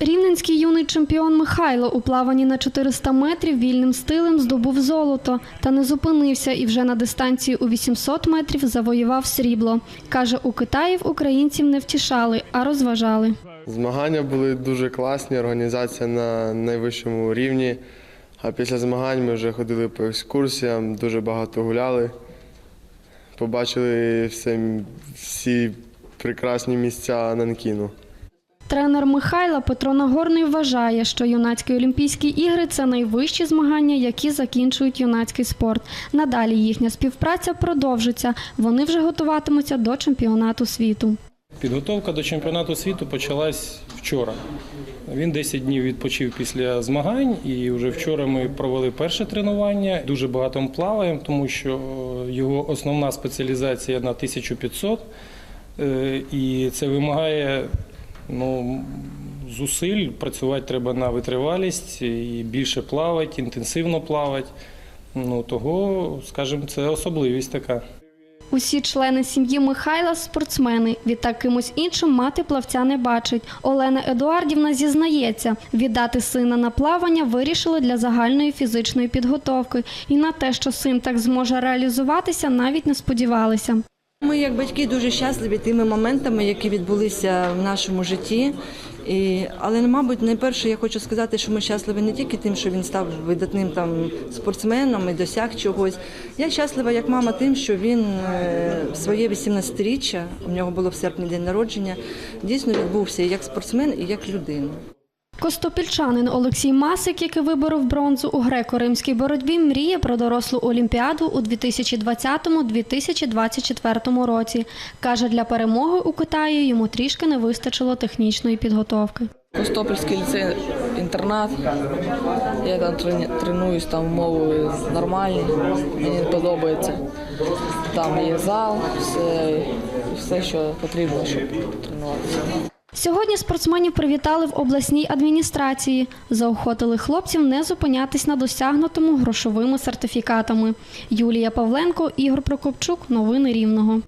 Рівненський юний чемпіон Михайло у плаванні на 400 метрів вільним стилем здобув золото та не зупинився і вже на дистанції у 800 метрів завоював срібло. Каже, у Китаї в українців не втішали, а розважали. Змагання були дуже класні, організація на найвищому рівні. А після змагань ми вже ходили по екскурсіям, дуже багато гуляли. Побачили все, всі прекрасні місця Нанкіну. Тренер Михайла Петро Нагорний вважає, що юнацькі Олімпійські ігри це найвищі змагання, які закінчують юнацький спорт. Надалі їхня співпраця продовжиться. Вони вже готуватимуться до чемпіонату світу. Підготовка до чемпіонату світу почалась вчора. Він 10 днів відпочив після змагань, і вже вчора ми провели перше тренування. Дуже багато плаваємо, тому що його основна спеціалізація на 1500, е, і це вимагає ну, зусиль. Працювати треба на витривалість і більше плавати, інтенсивно плавати. Ну, того, скажімо, це особливість така. Усі члени сім'ї Михайла спортсмени. Відтак кимось іншим мати плавця не бачить. Олена Едуардівна зізнається, віддати сина на плавання вирішили для загальної фізичної підготовки. І на те, що син так зможе реалізуватися, навіть не сподівалися. Ми, як батьки, дуже щасливі тими моментами, які відбулися в нашому житті. І, але, мабуть, найперше я хочу сказати, що ми щасливі не тільки тим, що він став видатним там спортсменом і досяг чогось. Я щаслива як мама тим, що він е, в своє 18-річчя, у нього було в серпні день народження, дійсно відбувся і як спортсмен, і як людина. Костопільчанин Олексій Масик, який виборов бронзу у греко-римській боротьбі, мріє про дорослу олімпіаду у 2020-2024 році. Каже, для перемоги у Китаї йому трішки не вистачило технічної підготовки. Костопільський ліцей інтернат. Я там тренуюсь, там умови нормальні, мені подобається. Там є зал, все, все що потрібно, щоб тренуватися. Сьогодні спортсменів привітали в обласній адміністрації. Заохотили хлопців не зупинятись на досягнутому грошовими сертифікатами. Юлія Павленко, Ігор Прокопчук. Новини Рівного.